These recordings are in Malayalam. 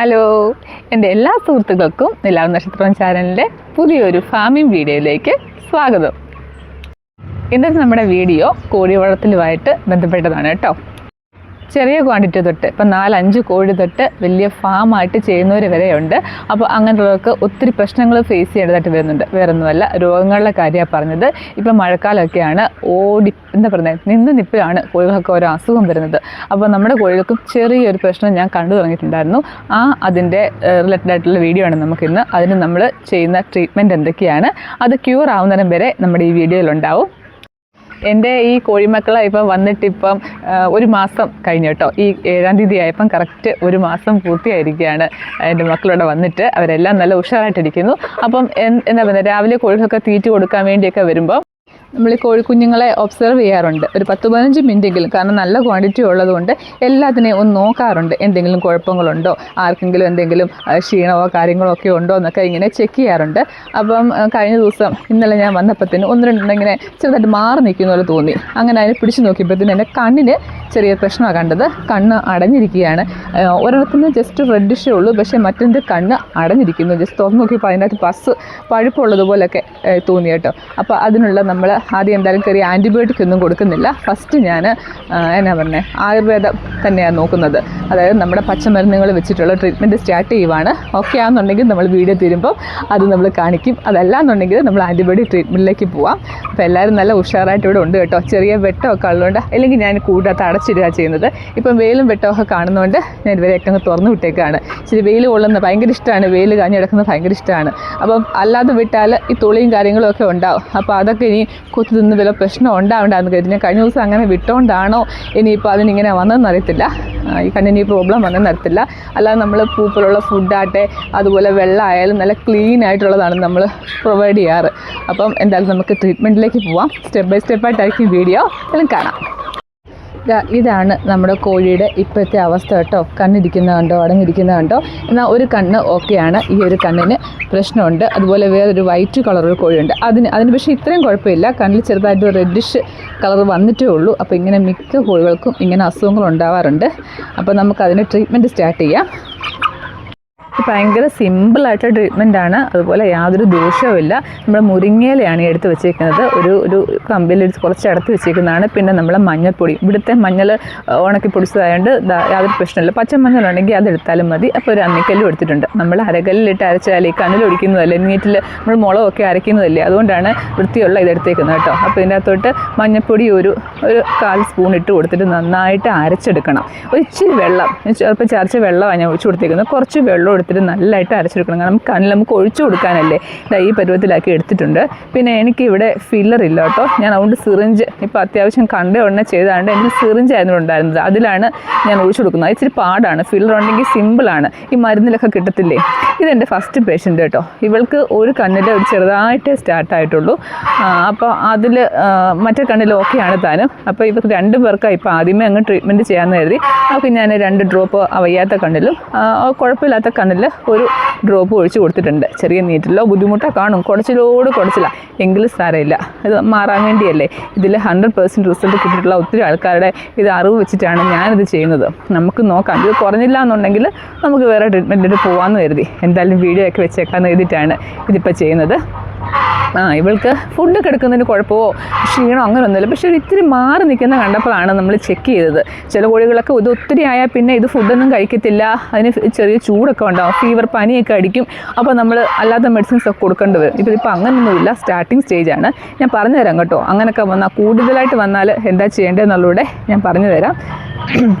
ഹലോ. എന്റെ എല്ലാ സുഹൃത്തുക്കൾക്കും നിലാവ് നക്ഷത്രം ചാനലിന്റെ പുതിയൊരു ഫാമിംഗ് വീഡിയോയിലേക്ക് സ്വാഗതം. ഇന്നത്തെ നമ്മുടെ വീഡിയോ കോഴി വളർത്തലുമായിട്ട് ബന്ധപ്പെട്ടതാണ് കേട്ടോ. ചെറിയ ക്വാണ്ടിറ്റി തൊട്ട് ഇപ്പം നാലഞ്ച് കോഴി തൊട്ട് വലിയ ഫാമായിട്ട് ചെയ്യുന്നവർ വരെയുണ്ട്. അപ്പോൾ അങ്ങനെയുള്ളവർക്ക് ഒത്തിരി പ്രശ്നങ്ങൾ ഫേസ് ചെയ്യേണ്ടതായിട്ട് വരുന്നുണ്ട്. വേറൊന്നുമല്ല രോഗങ്ങളുടെ കാര്യമാണ് പറഞ്ഞത്. ഇപ്പം മഴക്കാലമൊക്കെയാണ് ഓടി എന്താ പറയുന്നത് നിന്ന് നിപ്പിലാണ് കോഴികൾക്ക് ഓരോ അസുഖം വരുന്നത്. അപ്പോൾ നമ്മുടെ കോഴികൾക്കും ചെറിയൊരു പ്രശ്നം ഞാൻ കണ്ടു തുടങ്ങിയിട്ടുണ്ടായിരുന്നു. ആ അതിന്റെ റിലേറ്റഡ് ആയിട്ടുള്ള വീഡിയോ ആണ് നമുക്കിന്ന്. അതിന് നമ്മൾ ചെയ്യുന്ന ട്രീറ്റ്മെന്റ് എന്തൊക്കെയാണ്? അത് ക്യൂർ ആവുന്നതിനും വരെ നമ്മുടെ ഈ വീഡിയോയിലുണ്ടാവും എന്റെ ഈ കോഴിമക്കളെ ഇപ്പം വന്നിട്ട് ഇപ്പം ഒരു മാസം കഴിഞ്ഞു കേട്ടോ. ഈ ഏഴാം തീയതി ആയപ്പം കറക്റ്റ് ഒരു മാസം പൂർത്തിയായിരിക്കുകയാണ് എന്റെ മക്കളിവിടെ വന്നിട്ട്. അവരെല്ലാം നല്ല ഉഷാറായിട്ടിരിക്കുന്നു. അപ്പം എന്താ പറയുക രാവിലെ കോഴികൾക്ക് തീറ്റ കൊടുക്കാൻ വേണ്ടിയൊക്കെ വരുമ്പോൾ നമ്മൾ ഈ കോഴിക്കുഞ്ഞുങ്ങളെ ഒബ്സർവ് ചെയ്യാറുണ്ട്. ഒരു പത്ത് പതിനഞ്ച് മിനിറ്റെങ്കിലും കാരണം നല്ല ക്വാണ്ടിറ്റി ഉള്ളതുകൊണ്ട് എല്ലാത്തിനെയും ഒന്ന് നോക്കാറുണ്ട്. എന്തെങ്കിലും കുഴപ്പങ്ങളുണ്ടോ? ആർക്കെങ്കിലും എന്തെങ്കിലും ക്ഷീണമോ കാര്യങ്ങളോ ഒക്കെ ഉണ്ടോ എന്നൊക്കെ ഇങ്ങനെ ചെക്ക് ചെയ്യാറുണ്ട്. അപ്പം കഴിഞ്ഞ ദിവസം ഇന്നലെ ഞാൻ വന്നപ്പോഴത്തേന് ഒന്ന് രണ്ടെണ്ണം ഇങ്ങനെ ചെറുതായിട്ട് മാറി നിൽക്കുന്ന പോലെ തോന്നി. അങ്ങനെ അതിനെ പിടിച്ചു നോക്കിയപ്പോഴത്തേന് എന്റെ കണ്ണിന് ചെറിയ പ്രശ്നമാണ് കണ്ടത്. കണ്ണ് അടഞ്ഞിരിക്കുകയാണ്. ഒരിടത്തുനിന്ന് ജസ്റ്റ് റെഡിഷേ ഉള്ളൂ. പക്ഷേ മറ്റൊന്റെ കണ്ണ് അടഞ്ഞിരിക്കുന്നു. ജസ്റ്റ് തുറന്ന് നോക്കിയപ്പോൾ അതിനകത്ത് പസ് പഴുപ്പുള്ളതുപോലെയൊക്കെ തോന്നി കേട്ടോ. അപ്പോൾ അതിനുള്ള നമ്മൾ ആദ്യം എന്തായാലും കയറി ആന്റിബയോട്ടിക് ഒന്നും കൊടുക്കുന്നില്ല. ഫസ്റ്റ് ഞാൻ എന്നാ പറഞ്ഞത് ആയുർവേദം തന്നെയാണ് നോക്കുന്നത്. അതായത് നമ്മുടെ പച്ചമരുന്നുകൾ വെച്ചിട്ടുള്ള ട്രീറ്റ്മെന്റ് സ്റ്റാർട്ട് ചെയ്യുവാണ്. ഓക്കെ ആണെന്നുണ്ടെങ്കിൽ നമ്മൾ വീഡിയോ തീരുമ്പോൾ അത് നമ്മൾ കാണിക്കും. അതല്ല എന്നുണ്ടെങ്കിൽ നമ്മൾ ആന്റിബയോട്ടിക് ട്രീറ്റ്മെന്റിലേക്ക് പോവാം. അപ്പോൾ എല്ലാവരും നല്ല ഉഷാറായിട്ട് ഇവിടെ ഉണ്ട് കേട്ടോ. ചെറിയ വെട്ടമൊക്കെ ഉള്ളതുകൊണ്ട് അല്ലെങ്കിൽ ഞാൻ കൂടാത്ത അടച്ചിടുക ചെയ്യുന്നത്. ഇപ്പം വെയിലും വെട്ടമൊക്കെ കാണുന്നതുകൊണ്ട് ഞാൻ ഇവരെയൊക്കെ അങ്ങ് തുറന്നു വിട്ടേക്കാണ്. ഇച്ചിരി വെയിൽ കൊള്ളുന്ന ഭയങ്കര ഇഷ്ടമാണ്. വെയിൽ കാഞ്ഞ് കിടക്കുന്നത് ഭയങ്കര ഇഷ്ടമാണ്. അപ്പം അല്ലാതെ വിട്ടാൽ ഈ തുളിയും കാര്യങ്ങളും ഒക്കെ ഉണ്ടാവും. അപ്പോൾ അതൊക്കെ ഇനി കുത്തി തിന്ന് വല്ല പ്രശ്നം ഉണ്ടാവണ്ടെന്ന് കരുതി. ഞാൻ കഴിഞ്ഞ ദിവസം അങ്ങനെ വിട്ടുകൊണ്ടാണോ ഇനിയിപ്പോൾ അതിനിങ്ങനെ വന്നതെന്ന് അറിയത്തില്ല. ഈ കണ്ണിന് ഈ പ്രോബ്ലം വന്നെന്ന് അറിയത്തില്ല. അല്ലാതെ നമ്മൾ പൂപ്പലുള്ള ഫുഡാട്ടെ അതുപോലെ വെള്ളമായാലും നല്ല ക്ലീൻ ആയിട്ടുള്ളതാണ് നമ്മൾ പ്രൊവൈഡ് ചെയ്യാറ്. അപ്പം എന്തായാലും നമുക്ക് ട്രീറ്റ്മെന്റിലേക്ക് പോവാം. സ്റ്റെപ്പ് ബൈ സ്റ്റെപ്പായിട്ടായിരിക്കും വീഡിയോ എല്ലാം കാണാം. ഇതാണ് നമ്മുടെ കോഴിയുടെ ഇപ്പോഴത്തെ അവസ്ഥ കേട്ടോ. കണ്ണിരിക്കുന്ന കണ്ടോ അടങ്ങിയിരിക്കുന്ന കണ്ടോ? എന്നാൽ ഒരു കണ്ണ് ഓക്കെയാണ് ഈ ഒരു കണ്ണിന് പ്രശ്നമുണ്ട്. അതുപോലെ വേറൊരു വൈറ്റ് കളറൊരു കോഴിയുണ്ട്. അതിന് അതിന് പക്ഷേ ഇത്രയും കുഴപ്പമില്ല. കണ്ണിൽ ചെറുതായിട്ട് റെഡിഷ് കളർ വന്നിട്ടേ ഉള്ളൂ. അപ്പോൾ ഇങ്ങനെ മിക്ക കോഴികൾക്കും ഇങ്ങനെ അസുഖങ്ങൾ ഉണ്ടാവാറുണ്ട്. അപ്പോൾ നമുക്ക് അതിന് ട്രീറ്റ്മെന്റ് സ്റ്റാർട്ട് ചെയ്യാം. ഭയങ്കര സിമ്പിളായിട്ടുള്ള ട്രീറ്റ്മെന്റ് ആണ്. അതുപോലെ യാതൊരു ദോഷവുമില്ല. നമ്മൾ മുരിങ്ങയിലയാണ് എടുത്ത് വെച്ചേക്കുന്നത്. ഒരു ഒരു കമ്പിൽ കുറച്ച് അടുത്ത് വെച്ചേക്കുന്നതാണ്. പിന്നെ നമ്മൾ മഞ്ഞൾപ്പൊടി. ഇവിടുത്തെ മഞ്ഞൾ ഉണക്കി പൊടിച്ചതായതുകൊണ്ട് യാതൊരു പ്രശ്നമില്ല പച്ചമഞ്ഞളുണ്ടെങ്കിൽ അത് എടുത്താലും മതി. അപ്പോൾ ഒരു അന്നിക്കല്ലും എടുത്തിട്ടുണ്ട് നമ്മൾ അരകല്ലിലിട്ട് അരച്ചാൽ ഈ കണ്ണിലൊടിക്കുന്നതല്ലേ നീറ്റിൽ നമ്മൾ മുളകൊക്കെ അരയ്ക്കുന്നതല്ലേ? അതുകൊണ്ടാണ് വൃത്തിയുള്ള ഇതെടുത്തേക്കുന്നത് കേട്ടോ. അപ്പോൾ ഇതിന്റെ അകത്തോട്ട് മഞ്ഞൾപ്പൊടി ഒരു ഒരു കാൽ സ്പൂൺ ഇട്ട് കൊടുത്തിട്ട് നന്നായിട്ട് അരച്ചെടുക്കണം. ഒരു ഇച്ചിരി വെള്ളം ചിലപ്പോൾ ചർച്ച വെള്ളമാണ് ഞാൻ ഒഴിച്ചു കൊടുത്തേക്കുന്നത്. കുറച്ച് വെള്ളം എടുത്തിട്ട് നല്ലതായിട്ട് അരച്ചെടുക്കണം. കാരണം കണ്ണിൽ നമുക്ക് ഒഴിച്ചു കൊടുക്കാനല്ലേ ഇതാ ഈ പരുവത്തിലാക്കി എടുത്തിട്ടുണ്ട്. പിന്നെ എനിക്കിവിടെ ഫില്ലർ ഇല്ല കേട്ടോ. ഞാൻ അതുകൊണ്ട് സിറിഞ്ച് ഇപ്പോൾ അത്യാവശ്യം കണ്ട ഉടനെ ചെയ്താണ്ട് എനിക്ക് സിറിഞ്ച് ആയിരുന്നു ഉണ്ടായിരുന്നത്. അതിലാണ് ഞാൻ ഒഴിച്ചു കൊടുക്കുന്നത്. ഇച്ചിരി പാടാണ്. ഫില്ലർ ഉണ്ടെങ്കിൽ സിമ്പിളാണ് ഈ മരുന്നിലൊക്കെ കിട്ടത്തില്ലേ? ഇതെന്റെ ഫസ്റ്റ് പേഷ്യന്റ് കേട്ടോ. ഇവൾക്ക് ഒരു കണ്ണിൽ ഒരു ചെറുതായിട്ടേ സ്റ്റാർട്ടായിട്ടുള്ളൂ അപ്പോൾ അതിൽ മറ്റേ കണ്ണിൽ ഓക്കെയാണ് താനും. അപ്പോൾ ഇവർക്ക് രണ്ട് പേർക്കാണ് ഇപ്പോൾ ആദ്യമേ അങ്ങ് ട്രീറ്റ്മെന്റ് ചെയ്യാമെന്ന് കരുതി. അപ്പോൾ ഞാൻ രണ്ട് ഡ്രോപ്പ് വയ്യാത്ത കണ്ണിലും കുഴപ്പമില്ലാത്ത കണ്ണിൽ ഒരു ഡ്രോപ്പ് ഒഴിച്ച് കൊടുത്തിട്ടുണ്ട്. ചെറിയ നീറ്റിലോ ബുദ്ധിമുട്ടോ കാണും. കുടച്ചിലോട് കുടച്ചില്ല എങ്കിലും സാരമില്ല. ഇത് മാറാൻ വേണ്ടിയല്ലേ? ഇതിൽ ഹൺഡ്രഡ് പെർസെന്റ് റിസൾട്ട് കിട്ടിയിട്ടുള്ള ഒത്തിരി ആൾക്കാരുടെ ഇത് അറിവ് വെച്ചിട്ടാണ് ഞാനിത് ചെയ്യുന്നത്. നമുക്ക് നോക്കാം. ഇത് കുറഞ്ഞില്ല എന്നുണ്ടെങ്കിൽ നമുക്ക് വേറെ ട്രീറ്റ്മെന്റിട്ട് പോകാമെന്ന് കരുതി. എന്തായാലും വീഡിയോ ഒക്കെ വെച്ചേക്കാമെന്ന് കരുതിയിട്ടാണ് ഇതിപ്പോൾ ചെയ്യുന്നത്. ആ ഇവൾക്ക് ഫുഡ് എടുക്കുന്നതിന് കുഴപ്പമോ? ക്ഷീണോ അങ്ങനെയൊന്നുമില്ല പക്ഷേ ഒരു ഇത്തിരി മാറി നിൽക്കുന്ന കണ്ടപ്പോഴാണ് നമ്മൾ ചെക്ക് ചെയ്തത്. ചില കോഴികളൊക്കെ ഇത് ഒത്തിരി ആയാൽ പിന്നെ ഇത് ഫുഡൊന്നും കഴിക്കത്തില്ല. അതിന് ചെറിയ ചൂടൊക്കെ ഉണ്ടാവും. ഫീവർ പനിയൊക്കെ അടിക്കും. അപ്പോൾ നമ്മൾ അല്ലാത്ത മെഡിസിൻസ് ഒക്കെ കൊടുക്കേണ്ടി വരും. ഇപ്പോൾ ഇപ്പോൾ അങ്ങനെയൊന്നുമില്ല സ്റ്റാർട്ടിങ് സ്റ്റേജാണ് ഞാൻ പറഞ്ഞുതരാം കേട്ടോ. അങ്ങനെയൊക്കെ വന്നാൽ കൂടുതലായിട്ട് വന്നാൽ എന്താ ചെയ്യേണ്ടതെന്നുള്ളൂടെ ഞാൻ പറഞ്ഞു തരാം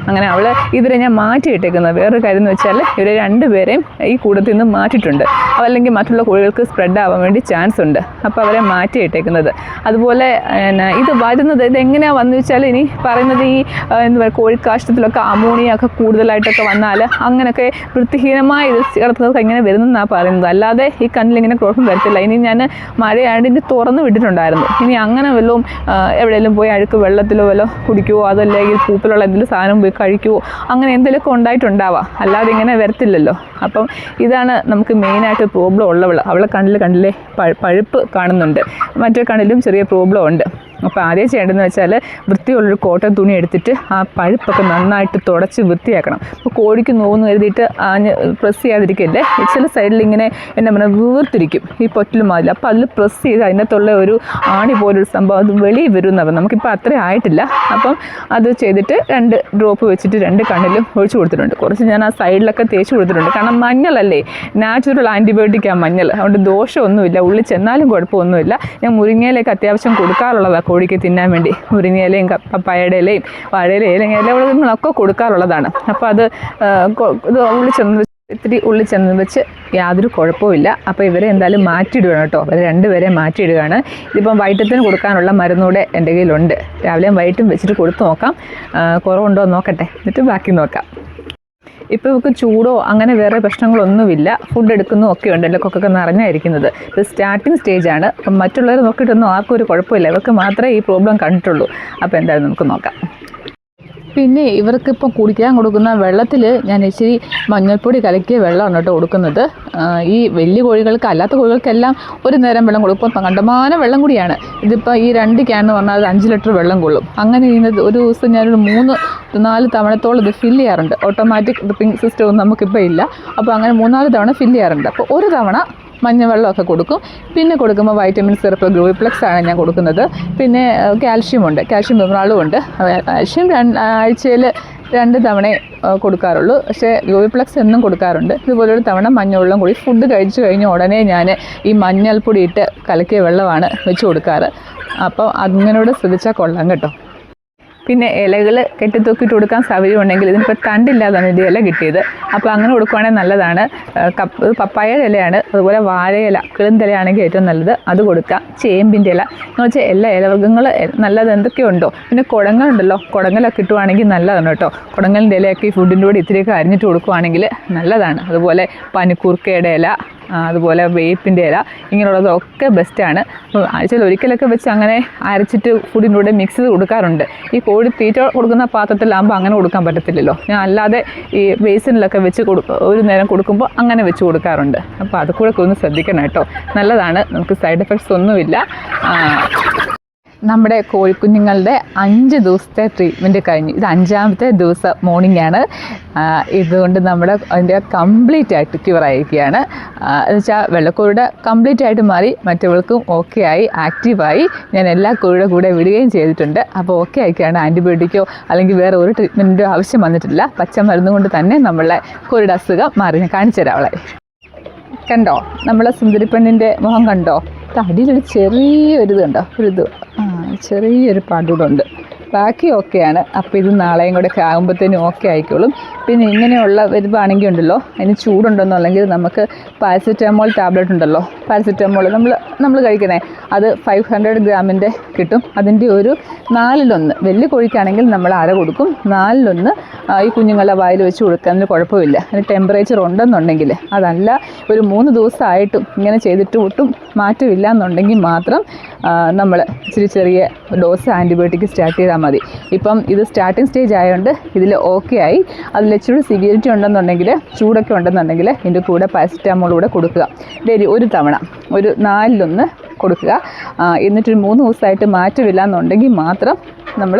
അങ്ങനെ അവൾ ഇവരെ ഞാൻ മാറ്റിയിട്ടേക്കുന്നത്. വേറൊരു കാര്യം എന്ന് വെച്ചാൽ ഇവരെ രണ്ടുപേരെയും ഈ കൂടത്തിൽ നിന്ന് മാറ്റിയിട്ടുണ്ട്. അതല്ലെങ്കിൽ മറ്റുള്ള കോഴികൾക്ക് സ്പ്രെഡ് ആവാൻ വേണ്ടി ചാൻസ് ഉണ്ട്. അപ്പോൾ അവരെ മാറ്റിയിട്ടേക്കുന്നത്. അതുപോലെ ഇത് വരുന്നത് ഇത് എങ്ങനെയാണ് വന്നു വെച്ചാൽ ഇനി പറയുന്നത് ഈ എന്താ പറയുക കോഴിക്കാഷ്ടത്തിലൊക്കെ അമോണിയ ഒക്കെ കൂടുതലായിട്ടൊക്കെ വന്നാൽ അങ്ങനെയൊക്കെ വൃത്തിഹീനമായ ഇത് കിടക്കുന്നത് എങ്ങനെ വരുന്നതെന്നാണ് പറയുന്നത്. അല്ലാതെ ഈ കണ്ണിൽ ഇങ്ങനെ കുഴപ്പം വരത്തില്ല. ഇനി ഞാൻ മഴയായിട്ട് ഇനി തുറന്ന് വിട്ടിട്ടുണ്ടായിരുന്നു. ഇനി അങ്ങനെ വല്ലതും എവിടെയെങ്കിലും പോയി അഴുക്ക് വെള്ളത്തിലോ വല്ലോ കുടിക്കുവോ അതല്ലെങ്കിൽ പൂപ്പിലുള്ള എന്തെങ്കിലും സാധനം പോയി കഴിക്കുവോ അങ്ങനെ എന്തെങ്കിലുമൊക്കെ ഉണ്ടായിട്ടുണ്ടാവാം. അല്ലാതെ ഇങ്ങനെ വരത്തില്ലല്ലോ. അപ്പം ഇതാണ് നമുക്ക് മെയിനായിട്ട് പ്രോബ്ലം ഉള്ളവൾ അവളെ കണ്ണിൽ കണ്ടില്ലേ? പഴുപ്പ് കാണുന്നുണ്ട്. മറ്റേ കണ്ണിലും ചെറിയ പ്രോബ്ലം ഉണ്ട്. അപ്പോൾ ആദ്യം ചെയ്യേണ്ടതെന്ന് വെച്ചാൽ വൃത്തിയുള്ളൊരു കോട്ടൺ തുണി എടുത്തിട്ട് ആ പഴുപ്പൊക്കെ നന്നായിട്ട് തുടച്ച് വൃത്തിയാക്കണം. അപ്പോൾ കോഴിക്ക് നോവെന്ന് കരുതിയിട്ട് ആഞ്ഞ് പ്രസ് ചെയ്യാതിരിക്കല്ലേ? ചില സൈഡിൽ ഇങ്ങനെ എന്നാ പറയുക വീർത്തിരിക്കും. ഈ പൊറ്റലും മാതിരി അപ്പോൾ അതിൽ പ്രസ് ചെയ്ത് അതിനകത്തുള്ള ഒരു ആണി പോലൊരു സംഭവം അത് വെളിയിൽ വരും എന്നപ്പം നമുക്കിപ്പോൾ അത്ര ആയിട്ടില്ല. അപ്പം അത് ചെയ്തിട്ട് രണ്ട് ഡ്രോപ്പ് വെച്ചിട്ട് രണ്ട് കണ്ണിലും ഒഴിച്ചു കൊടുത്തിട്ടുണ്ട്. കുറച്ച് ഞാൻ ആ സൈഡിലൊക്കെ തേച്ച് കൊടുത്തിട്ടുണ്ട്. കാരണം മഞ്ഞളല്ലേ? നാച്ചുറൽ ആന്റിബയോട്ടിക്കാണ് മഞ്ഞൾ. അതുകൊണ്ട് ദോഷമൊന്നുമില്ല. ഉള്ളിൽ ചെന്നാലും കുഴപ്പമൊന്നുമില്ല. ഞാൻ മുരിങ്ങയിലേക്ക് അത്യാവശ്യം കൊടുക്കാറുള്ളതാണ് കോഴിക്ക് തിന്നാൻ വേണ്ടി മുരിങ്ങയിലയും പപ്പായയുടെ ഇലയും വാഴയില ഇലയും ഇലകളൊക്കെ കൊടുക്കാറുള്ളതാണ്. അപ്പോൾ അത് ഇത് ഉള്ളിൽ ചെന്ന് ഇത്തിരി ഉള്ളിൽ ചെന്ന് വെച്ച് യാതൊരു കുഴപ്പമില്ല അപ്പോൾ ഇവരെ എന്തായാലും മാറ്റിയിടുകയാണ് കേട്ടോ. അവർ രണ്ടുപേരെ മാറ്റിയിടുകയാണ്. ഇതിപ്പം വൈകിട്ടത്തിന് കൊടുക്കാനുള്ള മരുന്നൂടെ എന്റെ കയ്യിലുണ്ട്. രാവിലെയും വൈകിട്ടും വെച്ചിട്ട് കൊടുത്ത് നോക്കാം. കുറവുണ്ടോ നോക്കട്ടെ. എന്നിട്ട് ബാക്കി നോക്കാം. ഇപ്പോൾ ഇവർക്ക് ചൂടോ അങ്ങനെ വേറെ പ്രശ്നങ്ങളൊന്നുമില്ല. ഫുഡ് എടുക്കുന്നു ഒക്കെ ഉണ്ട് എന്റെ കൊക്കൊക്കെ നിറഞ്ഞായിരിക്കുന്നത് ഇത് സ്റ്റാർട്ടിങ് സ്റ്റേജാണ് അപ്പം മറ്റുള്ളവർ നോക്കിയിട്ടൊന്നും ആർക്കും ഒരു കുഴപ്പമില്ല. ഇവർക്ക് മാത്രമേ ഈ പ്രോബ്ലം കണ്ടിട്ടുള്ളൂ. അപ്പോൾ എന്തായാലും നമുക്ക് നോക്കാം. പിന്നെ ഇവർക്കിപ്പം കുടിക്കാൻ കൊടുക്കുന്ന വെള്ളത്തിൽ ഞാൻ ഇച്ചിരി മഞ്ഞൾപ്പൊടി കലക്കിയ വെള്ളമാണ് കേട്ടോ കൊടുക്കുന്നത്. ഈ വലിയ കോഴികൾക്ക് അല്ലാത്ത കോഴികൾക്കെല്ലാം ഒരു നേരം വെള്ളം കൊടുക്കും. ഇപ്പം കണ്ടമാനം വെള്ളം കൂടിയാണ്. ഇതിപ്പോൾ ഈ രണ്ട് ക്യാൻ എന്ന് പറഞ്ഞാൽ അഞ്ച് ലിറ്റർ വെള്ളം കൊള്ളും. അങ്ങനെ ചെയ്യുന്നത് ഒരു ദിവസം ഞാനൊരു മൂന്ന് നാല് തവണത്തോളം ഇത് ഫില്ല് ചെയ്യാറുണ്ട്. ഓട്ടോമാറ്റിക് ഡ്രിപ്പിംഗ് സിസ്റ്റം ഒന്നും നമുക്കിപ്പോൾ ഇല്ല. അപ്പോൾ അങ്ങനെ മൂന്നാൽ തവണ ഫില്ല് ചെയ്യാറുണ്ട്. അപ്പോൾ ഒരു തവണ മഞ്ഞവെള്ളമൊക്കെ കൊടുക്കും. പിന്നെ കൊടുക്കുമ്പോൾ വൈറ്റമിൻ സിറപ്പ് ഗ്ലൂപ്ലക്സ് ആണ് ഞാൻ കൊടുക്കുന്നത്. പിന്നെ കാൽഷ്യം ഉണ്ട്. കാൽഷ്യം മിനറാളും ഉണ്ട്. കാൽഷ്യം ആഴ്ചയിൽ രണ്ട് തവണ കൊടുക്കാറുള്ളൂ. പക്ഷേ ഗ്ലൂപ്ലക്സ് എന്നും കൊടുക്കാറുണ്ട്. ഇതുപോലെ ഒരു തവണ മഞ്ഞവെള്ളം കൂടി ഫുഡ് കഴിച്ചു കഴിഞ്ഞ ഉടനെ ഞാൻ ഈ മഞ്ഞൾപ്പൊടി ഇട്ട് കലക്കിയ വെള്ളമാണ് വെച്ച് കൊടുക്കാറ്. അപ്പോൾ അങ്ങനോട് ശ്രദ്ധിച്ചാൽ കൊള്ളാം കേട്ടോ. പിന്നെ ഇലകൾ കെട്ടിത്തൂക്കിയിട്ട് കൊടുക്കാൻ സൗകര്യമുണ്ടെങ്കിൽ ഇതിനിപ്പോൾ തണ്ടില്ലാതാണ് ഇത് ഇല കിട്ടിയത്. അപ്പോൾ അങ്ങനെ കൊടുക്കുവാണെങ്കിൽ നല്ലതാണ്. കപ്പ് പപ്പായ ഇലയാണ് അതുപോലെ വാഴയില കിളുന്തലയാണെങ്കിൽ ഏറ്റവും നല്ലത്. അത് കൊടുക്കാം ചേമ്പിന്റെ ഇല. എന്ന് വെച്ചാൽ എല്ലാ ഇലവർഗങ്ങൾ നല്ലത് എന്തൊക്കെയുണ്ടോ പിന്നെ കുടങ്ങളുണ്ടല്ലോ കുടങ്ങലൊക്കെ കിട്ടുവാണെങ്കിൽ നല്ലതാണ് കേട്ടോ. കുടങ്ങലിന്റെ ഇലയൊക്കെ ഈ ഫുഡിന്റെ കൂടെ ഇത്തിരിയൊക്കെ അരിഞ്ഞിട്ട് കൊടുക്കുവാണെങ്കിൽ നല്ലതാണ്. അതുപോലെ പനിക്കൂർക്കയുടെ ഇല അതുപോലെ വേപ്പിന്റെ ഇല ഇങ്ങനെയുള്ളതൊക്കെ ബെസ്റ്റാണ് ആഴ്ചയിൽ ഒരിക്കലൊക്കെ വെച്ച് അങ്ങനെ അരച്ചിട്ട് ഫുഡിന്റെ കൂടെ മിക്സ് ചെയ്ത് കൊടുക്കാറുണ്ട്. ഈ കോഴി തീറ്റ കൊടുക്കുന്ന പാത്രത്തിലാകുമ്പോൾ അങ്ങനെ കൊടുക്കാൻ പറ്റത്തില്ലല്ലോ. ഞാൻ അല്ലാതെ ഈ ബേസിനിലൊക്കെ വെച്ച് ഒരു നേരം കൊടുക്കുമ്പോൾ അങ്ങനെ വെച്ച് കൊടുക്കാറുണ്ട്. അപ്പോൾ അതുകൂടെ ഒന്ന് ശ്രദ്ധിക്കണം കേട്ടോ. നല്ലതാണ്. നമുക്ക് സൈഡ് എഫക്ട്സ് ഒന്നുമില്ല. നമ്മുടെ കോഴിക്കുഞ്ഞുങ്ങളുടെ അഞ്ച് ദിവസത്തെ ട്രീറ്റ്മെന്റ് കഴിഞ്ഞു. ഇത് അഞ്ചാമത്തെ ദിവസം മോർണിംഗ് ആണ്. ഇതുകൊണ്ട് നമ്മുടെ അതിന്റെ കംപ്ലീറ്റ് ആയിട്ട് ക്യൂർ ആയിരിക്കുകയാണ്. എന്ന് വെച്ചാൽ വെള്ളക്കോഴിയുടെ കംപ്ലീറ്റ് ആയിട്ട് മാറി മറ്റവൾക്കും ഓക്കെ ആയി ആക്റ്റീവായി ഞാൻ എല്ലാ കോഴിയുടെ കൂടെ വിടുകയും ചെയ്തിട്ടുണ്ട്. അപ്പോൾ ഓക്കെ ആയിക്കാണ് ആന്റിബയോട്ടിക്കോ അല്ലെങ്കിൽ വേറെ ഒരു ട്രീറ്റ്മെന്റോ ആവശ്യം വന്നിട്ടില്ല. പച്ചമരുന്ന് കൊണ്ട് തന്നെ നമ്മളെ കോഴിയുടെ അസുഖം മാറി. ഞാൻ കാണിച്ചു തരാം അവളെ. കണ്ടോ? നമ്മളെ സുന്ദരിപ്പെണ്ണിന്റെ മുഖം കണ്ടോ? തടിയിലൊരു ചെറിയൊരു ഇത് കണ്ടോ ഒരു ഇത്. ചെറിയൊരു പാടുകൂടെ ഉണ്ട് ബാക്കി ഓക്കെയാണ്. അപ്പോൾ ഇത് നാളെയും കൂടെ ഒക്കെ ആകുമ്പോഴത്തേനും ഓക്കെ ആയിക്കോളും. പിന്നെ ഇങ്ങനെയുള്ള വരുവാണെങ്കിൽ ഉണ്ടല്ലോ അതിന് ചൂടുണ്ടെന്നുണ്ടെങ്കിൽ നമുക്ക് പാരസെറ്റമോൾ ടാബ്ലറ്റ് ഉണ്ടല്ലോ പാരസെറ്റമോൾ നമ്മൾ നമ്മൾ കഴിക്കുന്നത് അത് ഫൈവ് ഹൺഡ്രഡ് ഗ്രാമിന്റെ കിട്ടും. അതിന്റെ ഒരു നാലിലൊന്ന് വലിയ കോഴിക്കാണെങ്കിൽ നമ്മൾ അര കൊടുക്കും. നാലിലൊന്ന് ഈ കുഞ്ഞുങ്ങളെ വായിൽ വെച്ച് കൊടുക്കുന്നതിന് കുഴപ്പമില്ല. അതിന് ടെമ്പറേച്ചർ ഉണ്ടെന്നുണ്ടെങ്കിൽ അതല്ല ഒരു മൂന്ന് ദിവസമായിട്ടും ഇങ്ങനെ ചെയ്തിട്ട് ഒട്ടും മാറ്റമില്ല എന്നുണ്ടെങ്കിൽ മാത്രം നമ്മൾ ഇച്ചിരി ചെറിയ ഡോസ് ആന്റിബയോട്ടിക് സ്റ്റാർട്ട് ചെയ്താൽ മതി. ഇപ്പം ഇത് സ്റ്റാർട്ടിംഗ് സ്റ്റേജ് ആയതുകൊണ്ട് ഇതിൽ ഓക്കെ ആയി. അതിൽ ഇച്ചിരി സിവിയറിറ്റി ഉണ്ടെന്നുണ്ടെങ്കിൽ ചൂടൊക്കെ ഉണ്ടെന്നുണ്ടെങ്കിൽ ഇതിന്റെ കൂടെ പാരസിറ്റാമോൾ കൂടെ കൊടുക്കുക. ഡെയിലി ഒരു തവണ. ഒരു നാലിലൊന്ന് കൊടുക്കുക. എന്നിട്ടൊരു മൂന്ന് ദിവസമായിട്ട് മാറ്റമില്ല എന്നുണ്ടെങ്കിൽ മാത്രം നമ്മൾ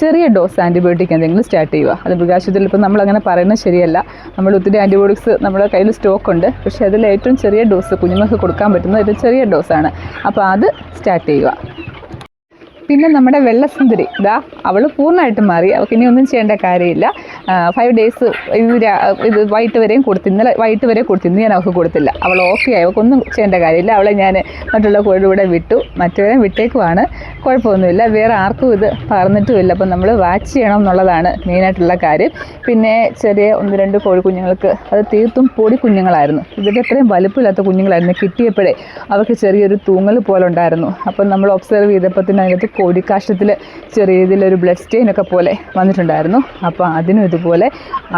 ചെറിയ ഡോസ് ആന്റിബയോട്ടിക് എന്തെങ്കിലും സ്റ്റാർട്ട് ചെയ്യുക. അത് മൃഗാശുപത്രിയിൽ ഇപ്പോൾ നമ്മളങ്ങനെ പറയുന്നത് ശരിയല്ല. നമ്മൾ ഒത്തിരി ആന്റിബയോട്ടിക്സ് നമ്മുടെ കയ്യിൽ സ്റ്റോക്ക് ഉണ്ട്. പക്ഷേ അതിൽ ഏറ്റവും ചെറിയ ഡോസ് കുഞ്ഞുങ്ങൾക്ക് കൊടുക്കാൻ പറ്റുന്ന ഒരു ചെറിയ ഡോസാണ് അപ്പോൾ അത് സ്റ്റാർട്ട് ചെയ്യുക. പിന്നെ നമ്മുടെ വെള്ളസുന്ദരി ഇതാ അവൾ പൂർണമായിട്ടും മാറി. അവൾക്ക് ഇനി ഒന്നും ചെയ്യേണ്ട കാര്യമില്ല. ഫൈവ് ഡേയ്സ് ഇത് ഇത് വൈകിട്ട് വരെയും കൊടുത്തു ഇന്നലെ വൈകിട്ട് വരെ കൊടുത്തു ഇന്ന് ഞാൻ അവൾക്ക് കൊടുത്തില്ല. അവൾ ഓക്കെ ആയി അവൾക്കൊന്നും ചെയ്യേണ്ട കാര്യമില്ല. അവളെ ഞാൻ മറ്റുള്ള കോഴിയുടെ കൂടെ വിട്ടു. മറ്റവരെ വിട്ടേക്കുവാണ്. കുഴപ്പമൊന്നുമില്ല. വേറെ ആർക്കും ഇത് പറഞ്ഞിട്ടുമില്ല. അപ്പം നമ്മൾ വാച്ച് ചെയ്യണം എന്നുള്ളതാണ് മെയിനായിട്ടുള്ള കാര്യം. പിന്നെ ചെറിയ ഒന്ന് രണ്ട് കോഴി കുഞ്ഞുങ്ങൾക്ക് അത് തീർത്തും പൊടി കുഞ്ഞുങ്ങളായിരുന്നു. ഇവരുടെ അത്രയും വലുപ്പമില്ലാത്ത കുഞ്ഞുങ്ങളായിരുന്നു. കിട്ടിയപ്പോഴേ അവർക്ക് ചെറിയൊരു തൂങ്ങൽ പോലെ ഉണ്ടായിരുന്നു. അപ്പം നമ്മൾ ഒബ്സർവ് ചെയ്തപ്പോൾ തന്നെ അതിനകത്ത് കോഴിക്കാഷ്ടത്തിൽ ചെറിയ രീതിയിലൊരു ബ്ലഡ് സ്റ്റെയിനൊക്കെ പോലെ വന്നിട്ടുണ്ടായിരുന്നു. അപ്പോൾ അതിനും ഇതുപോലെ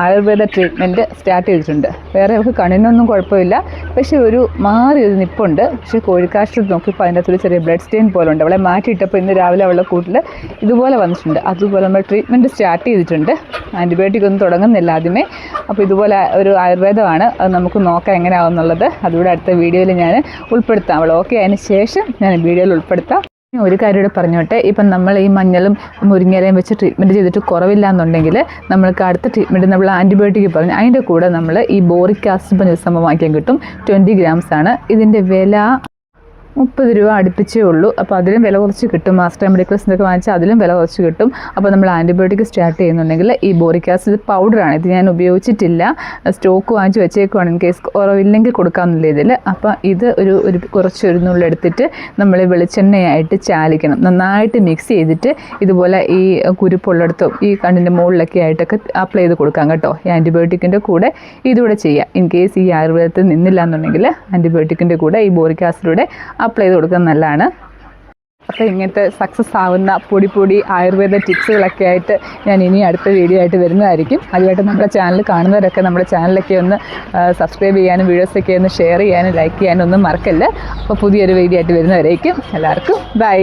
ആയുർവേദ ട്രീറ്റ്മെന്റ് സ്റ്റാർട്ട് ചെയ്തിട്ടുണ്ട്. വേറെ അവർക്ക് കണ്ണിനൊന്നും കുഴപ്പമില്ല. പക്ഷേ ഒരു മാറി ഒരു നിപ്പുണ്ട്. പക്ഷേ കോഴിക്കാഷ്ടത്തിൽ നോക്കിയപ്പോൾ അതിന്റെ അകത്തൊരു ചെറിയ ബ്ലഡ് സ്റ്റെയിൻ പോലെ ഉണ്ട് അവളെ മാറ്റിയിട്ടപ്പോൾ ഇന്ന് രാവിലെ അവളുടെ കൂട്ടിൽ ഇതുപോലെ വന്നിട്ടുണ്ട്. അതുപോലെ നമ്മൾ ട്രീറ്റ്മെന്റ് സ്റ്റാർട്ട് ചെയ്തിട്ടുണ്ട്. ആന്റിബയോട്ടിക് ഒന്നും തുടങ്ങുന്നില്ല ആദ്യമേ. അപ്പോൾ ഇതുപോലെ ഒരു ആയുർവേദമാണ്. അത് നമുക്ക് നോക്കാം എങ്ങനെയാവുന്നുള്ളത്. അതുകൂടെ അടുത്ത വീഡിയോയിൽ ഞാൻ ഉൾപ്പെടുത്താം അവൾ ഓക്കെ അതിന് ശേഷം ഞാൻ വീഡിയോയിൽ ഉൾപ്പെടുത്താം. ഒരു കാര്യം കൂടെ പറഞ്ഞോട്ടെ. ഇപ്പം നമ്മൾ ഈ മഞ്ഞളും മുരിങ്ങയിലയും വെച്ച് ട്രീറ്റ്മെന്റ് ചെയ്തിട്ട് കുറവില്ല എന്നുണ്ടെങ്കിൽ നമ്മൾക്ക് അടുത്ത ട്രീറ്റ്മെന്റ് നമ്മൾ ആന്റിബയോട്ടിക് പറഞ്ഞു. അതിന്റെ കൂടെ നമ്മൾ ഈ ബോറിക് ആസിഡ് വാങ്ങിക്കാൻ കിട്ടും. ട്വന്റി ഗ്രാംസ് ആണ്. ഇതിന്റെ വില മുപ്പത് രൂപ അടുപ്പിച്ചേ ഉള്ളൂ. അപ്പോൾ അതിലും വില കുറച്ച് കിട്ടും. മാസ്റ്റർ മെഡിക്കൽസിനൊക്കെ വാങ്ങിച്ചാൽ അതിലും വില കുറച്ച് കിട്ടും. അപ്പോൾ നമ്മൾ ആന്റിബയോട്ടിക് സ്റ്റാർട്ട് ചെയ്യുന്നുണ്ടെങ്കിൽ ഈ ബോറിക് ആസിഡ് പൗഡറാണ് ഇത് ഞാൻ ഉപയോഗിച്ചിട്ടില്ല. സ്റ്റോക്ക് വാങ്ങിച്ച് വെച്ചേക്കുവാണ് ഇൻ കേസ് കുറവില്ലെങ്കിൽ കൊടുക്കാമെന്നുള്ള ഇതിൽ അപ്പോൾ ഇത് ഒരു ഒരു കുറച്ച് ഒരു നുള്ളെടുത്തിട്ട് നമ്മൾ വെളിച്ചെണ്ണയായിട്ട് ചാലിക്കണം. നന്നായിട്ട് മിക്സ് ചെയ്തിട്ട് ഇതുപോലെ ഈ കുരുപ്പുള്ളിടത്തും ഈ കണ്ണിന്റെ മുകളിലൊക്കെ ആയിട്ടൊക്കെ അപ്ലൈ ചെയ്ത് കൊടുക്കാം കേട്ടോ. ഈ ആന്റിബയോട്ടിക്കിന്റെ കൂടെ ഇതുകൂടെ ചെയ്യാം. ഇൻ കേസ് ഈ ആയുർവേദത്തിൽ നിന്നില്ല എന്നുണ്ടെങ്കിൽ ആന്റിബയോട്ടിക്കിന്റെ കൂടെ ഈ ബോറിക് ആസിഡൂടെ അപ്ലൈ ചെയ്ത് നല്ലതാണ്. അപ്പോൾ ഇങ്ങനത്തെ സക്സസ് ആവുന്ന പൊടി പൊടി ആയുർവേദ ടിപ്സുകളൊക്കെ ആയിട്ട് ഞാൻ ഇനി അടുത്ത വീഡിയോ ആയിട്ട് വരുന്നതായിരിക്കും. അതുമായിട്ട് നമ്മുടെ ചാനൽ കാണുന്നവരൊക്കെ നമ്മുടെ ചാനലൊക്കെ ഒന്ന് സബ്സ്ക്രൈബ് ചെയ്യാനും വീഡിയോസൊക്കെ ഒന്ന് ഷെയർ ചെയ്യാനും ലൈക്ക് ചെയ്യാനും ഒന്നും മറക്കല്ല? അപ്പോൾ പുതിയൊരു വീഡിയോ ആയിട്ട് വരുന്നവരേക്കും എല്ലാവർക്കും ബൈ